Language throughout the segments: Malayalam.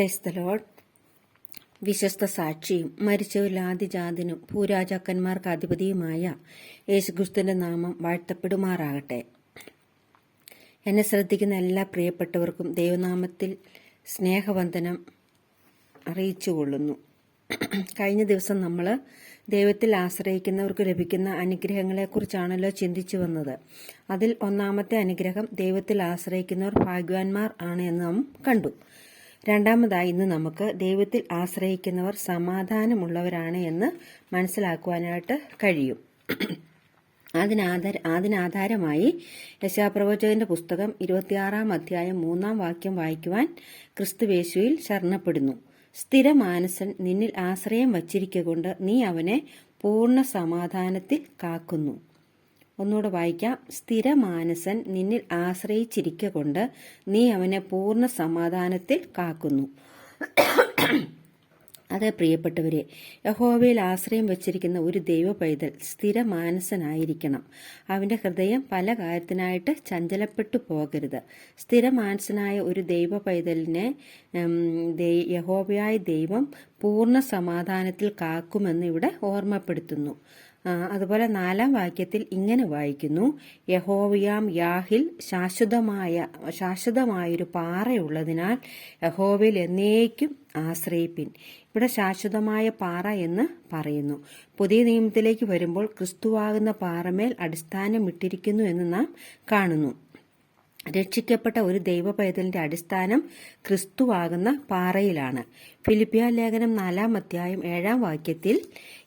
ക്രൈസ്തലോഡ് വിശ്വസ്ത സാക്ഷിയും മരിച്ചവരിൽ ആദിജാതിനും ഭൂരാജാക്കന്മാർക്ക് അധിപതിയുമായ യേശുക്രിസ്തുവിന്റെ നാമം വാഴ്ത്തപ്പെടുമാറാകട്ടെ. എന്നെ ശ്രദ്ധിക്കുന്ന എല്ലാ പ്രിയപ്പെട്ടവർക്കും ദൈവനാമത്തിൽ സ്നേഹവന്ദനം അറിയിച്ചുകൊള്ളുന്നു. കഴിഞ്ഞ ദിവസം നമ്മൾ ദൈവത്തിൽ ആശ്രയിക്കുന്നവർക്ക് ലഭിക്കുന്ന അനുഗ്രഹങ്ങളെക്കുറിച്ചാണല്ലോ ചിന്തിച്ചു വന്നത്. അതിൽ ഒന്നാമത്തെ അനുഗ്രഹം ദൈവത്തിൽ ആശ്രയിക്കുന്നവർ ഭാഗ്യവാന്മാർ ആണ് എന്ന് നാം കണ്ടു. രണ്ടാമതായി ഇന്ന് നമുക്ക് ദൈവത്തിൽ ആശ്രയിക്കുന്നവർ സമാധാനമുള്ളവരാണ് എന്ന് മനസ്സിലാക്കുവാനായിട്ട് കഴിയും. അതിനാധാര അതിനാധാരമായി യശാപ്രവചകന്റെ പുസ്തകം ഇരുപത്തിയാറാം അധ്യായം മൂന്നാം വാക്യം വായിക്കുവാൻ ക്രിസ്തുവേശുവിൽ ശരണപ്പെടുന്നു. സ്ഥിരമാനസൻ നിന്നിൽ ആശ്രയം വച്ചിരിക്കൊണ്ട് നീ അവനെ പൂർണ സമാധാനത്തിൽ കാക്കുന്നു. ഒന്നുകൂടെ വായിക്കാം. സ്ഥിരമാനസൻ നിന്നിൽ ആശ്രയിച്ചിരിക്ക കൊണ്ട് നീ അവനെ പൂർണ സമാധാനത്തിൽ കാക്കുന്നു. അതെ പ്രിയപ്പെട്ടവരെ യഹോവയിൽ ആശ്രയം വച്ചിരിക്കുന്ന ഒരു ദൈവ പൈതൽ സ്ഥിരമാനസനായിരിക്കണം അവന്റെ ഹൃദയം പല കാര്യത്തിനായിട്ട് ചഞ്ചലപ്പെട്ടു പോകരുത്. സ്ഥിരമാനസനായ ഒരു ദൈവ പൈതലിനെ യഹോവയായ ദൈവം പൂർണ സമാധാനത്തിൽ കാക്കുമെന്ന് ഇവിടെ ഓർമ്മപ്പെടുത്തുന്നു. അതുപോലെ നാലാം വാക്യത്തിൽ ഇങ്ങനെ വായിക്കുന്നു. യഹോവയാം യാഹിൽ ശാശ്വതമായ ശാശ്വതമായൊരു പാറയുള്ളതിനാൽ യഹോവയിൽ എന്നേക്കും ആശ്രയിപ്പിൻ. ഇവിടെ ശാശ്വതമായ പാറ എന്ന് പറയുന്നു. പുതിയ നിയമത്തിലേക്ക് വരുമ്പോൾ ക്രിസ്തുവാകുന്ന പാറമേൽ അടിസ്ഥാനം ഇട്ടിരിക്കുന്നു എന്ന് നാം കാണുന്നു. രക്ഷിക്കപ്പെട്ട ഒരു ദൈവ പൈതലിന്റെ അടിസ്ഥാനം ക്രിസ്തുവാകുന്ന പാറയിലാണ്. ഫിലിപ്പിയ ലേഖനം നാലാം അധ്യായം ഏഴാം വാക്യത്തിൽ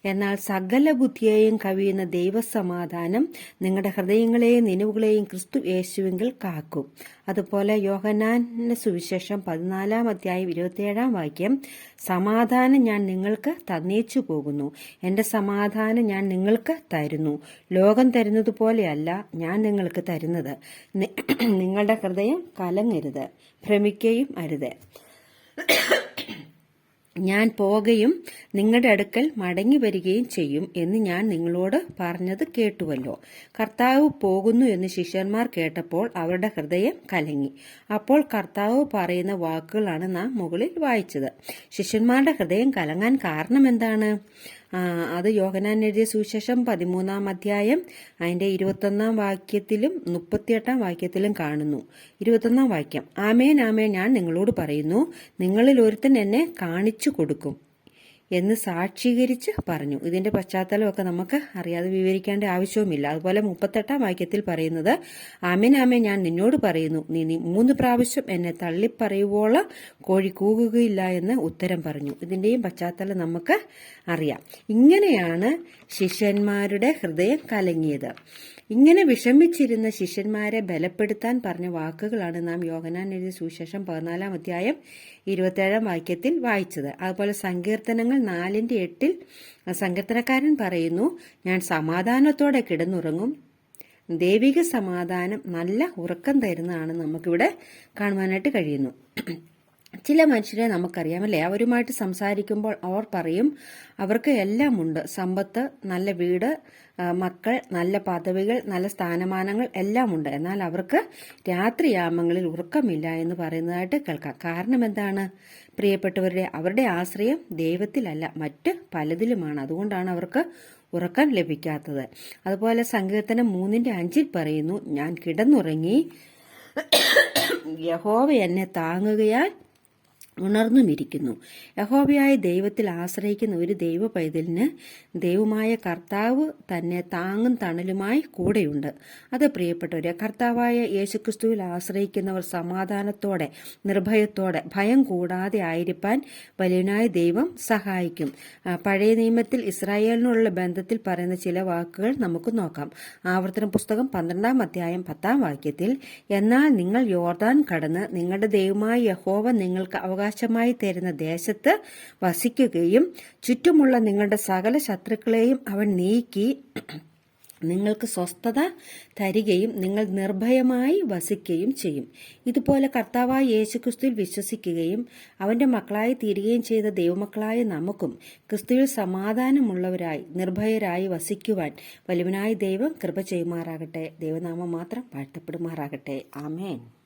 എന്നാൽ സകല ബുദ്ധിയെയും കവിയുന്ന ദൈവസമാധാനം നിങ്ങളുടെ ഹൃദയങ്ങളെയും നിലവുകളെയും ക്രിസ്തു യേശുവിങ്കിൽ കാക്കും. അതുപോലെ യോഹനാന്റെ സുവിശേഷം പതിനാലാം അധ്യായം ഇരുപത്തിയേഴാം വാക്യം സമാധാനം ഞാൻ നിങ്ങൾക്ക് തന്നേച്ചു പോകുന്നു. എന്റെ സമാധാനം ഞാൻ നിങ്ങൾക്ക് തരുന്നു. ലോകം തരുന്നത് പോലെയല്ല ഞാൻ നിങ്ങൾക്ക് തരുന്നത്. നിങ്ങളുടെ ഹൃദയം കലങ്ങരുത്. ഭ്രമിക്കുകയും അരുത്. ഞാൻ പോകുകയും നിങ്ങളുടെ അടുക്കൽ മടങ്ങി വരികയും ചെയ്യും എന്ന് ഞാൻ നിങ്ങളോട് പറഞ്ഞത് കേട്ടുവല്ലോ. കർത്താവ് പോകുന്നു എന്ന് ശിഷ്യന്മാർ കേട്ടപ്പോൾ അവരുടെ ഹൃദയം കലങ്ങി. അപ്പോൾ കർത്താവ് പറയുന്ന വാക്കുകളാണ് നാം മുകളിൽ വായിച്ചത്. ശിഷ്യന്മാരുടെ ഹൃദയം കലങ്ങാൻ കാരണം എന്താണ്? അത് യോഹനാൻ എഴുതിയ സുവിശേഷം പതിമൂന്നാം അധ്യായം അതിന്റെ ഇരുപത്തൊന്നാം വാക്യത്തിലും മുപ്പത്തിയെട്ടാം വാക്യത്തിലും കാണുന്നു. ഇരുപത്തൊന്നാം വാക്യം ആമേൻ ആമേൻ ഞാൻ നിങ്ങളോട് പറയുന്നു നിങ്ങളിൽ ഒരുത്തൻ എന്നെ കാണിച്ചു കൊടുക്കും. എന്ന് സാക്ഷീകരിച്ച് പറഞ്ഞു. ഇതിന്റെ പശ്ചാത്തലമൊക്കെ നമുക്ക് അറിയാതെ വിവരിക്കേണ്ട ആവശ്യവുമില്ല. അതുപോലെ മുപ്പത്തെട്ടാം വാക്യത്തിൽ പറയുന്നത് അമിനാമേ ഞാൻ നിന്നോട് പറയുന്നു. നീ നീ മൂന്ന് പ്രാവശ്യം എന്നെ തള്ളിപ്പറയുവോളം കോഴി കൂകുകയില്ല എന്ന് ഉത്തരം പറഞ്ഞു. ഇതിന്റെയും പശ്ചാത്തലം നമുക്ക് അറിയാം. ഇങ്ങനെയാണ് ശിഷ്യന്മാരുടെ ഹൃദയം കലങ്ങിയത്. ഇങ്ങനെ വിഷമിച്ചിരുന്ന ശിഷ്യന്മാരെ ബലപ്പെടുത്താൻ പറഞ്ഞ വാക്കുകളാണ് നാം യോഗനാൻ എഴുതിയ സുവിശേഷം പതിനാലാം അധ്യായം ഇരുപത്തേഴാം വാക്യത്തിൽ വായിച്ചത്. അതുപോലെ സങ്കീർത്തനങ്ങൾ നാലിന്റെ എട്ടിൽ സങ്കീർത്തനക്കാരൻ പറയുന്നു ഞാൻ സമാധാനത്തോടെ കിടന്നുറങ്ങും. ദൈവിക സമാധാനം നല്ല ഉറക്കം തരുന്നതാണ് നമുക്കിവിടെ കാണുവാനായിട്ട് കഴിയുന്നു. ചില മനുഷ്യരെ നമുക്കറിയാമല്ലേ അവരുമായിട്ട് സംസാരിക്കുമ്പോൾ അവർ പറയും അവർക്ക് എല്ലാം ഉണ്ട് സമ്പത്ത് നല്ല വീട് മക്കൾ നല്ല പദവികൾ നല്ല സ്ഥാനമാനങ്ങൾ എല്ലാം ഉണ്ട് എന്നാൽ അവർക്ക് രാത്രിയാമങ്ങളിൽ ഉറക്കമില്ല എന്ന് പറയുന്നതായിട്ട് കേൾക്കാം. കാരണം എന്താണ്? പ്രിയപ്പെട്ടവരുടെ അവരുടെ ആശ്രയം ദൈവത്തിലല്ല മറ്റ് പലതിലുമാണ്. അതുകൊണ്ടാണ് അവർക്ക് ഉറക്കം ലഭിക്കാത്തത്. അതുപോലെ സങ്കീർത്തനം മൂന്നിന്റെ അഞ്ചിൽ പറയുന്നു ഞാൻ കിടന്നുറങ്ങി യഹോവ എന്നെ താങ്ങുകയാൽ ഉണർന്നുമിരിക്കുന്നു. യഹോബയായ ദൈവത്തിൽ ആശ്രയിക്കുന്ന ഒരു ദൈവ പൈതലിന് ദൈവമായ കർത്താവ് തന്നെ താങ്ങും തണലുമായി കൂടെയുണ്ട്. അത് പ്രിയപ്പെട്ടവരെ കർത്താവായ യേശുക്രിസ്തുവിൽ ആശ്രയിക്കുന്നവർ സമാധാനത്തോടെ നിർഭയത്തോടെ ഭയം കൂടാതെ ആയിരിക്കാൻ വലിയനായ ദൈവം സഹായിക്കും. പഴയ നിയമത്തിൽ ഇസ്രായേലിനുള്ള ബന്ധത്തിൽ പറയുന്ന ചില വാക്കുകൾ നമുക്ക് നോക്കാം. ആവർത്തന പുസ്തകം പന്ത്രണ്ടാം അധ്യായം പത്താം വാക്യത്തിൽ എന്നാൽ നിങ്ങൾ യോർദാൻ കടന്ന് നിങ്ങളുടെ ദൈവമായ യഹോവ നിങ്ങൾക്ക് അവകാശം അവകാശമായി തരുന്ന ദേശത്ത് വസിക്കുകയും ചുറ്റുമുള്ള നിങ്ങളുടെ സകല ശത്രുക്കളെയും അവൻ നീക്കി നിങ്ങൾക്ക് സ്വസ്ഥത തരികയും നിങ്ങൾ നിർഭയമായി വസിക്കുകയും ചെയ്യും. ഇതുപോലെ കർത്താവായ യേശുക്രിസ്തുവിൽ വിശ്വസിക്കുകയും അവന്റെ മക്കളായി തീരുകയും ചെയ്ത ദൈവമക്കളായ നമുക്കും ക്രിസ്തുവിൽ സമാധാനമുള്ളവരായി നിർഭയരായി വസിക്കുവാൻ വലുവനായ ദൈവം കൃപ ചെയ്യുമാറാകട്ടെ. ദൈവനാമം മാത്രം വാഴ്ത്തപ്പെടുമാറാകട്ടെ. ആമേൻ.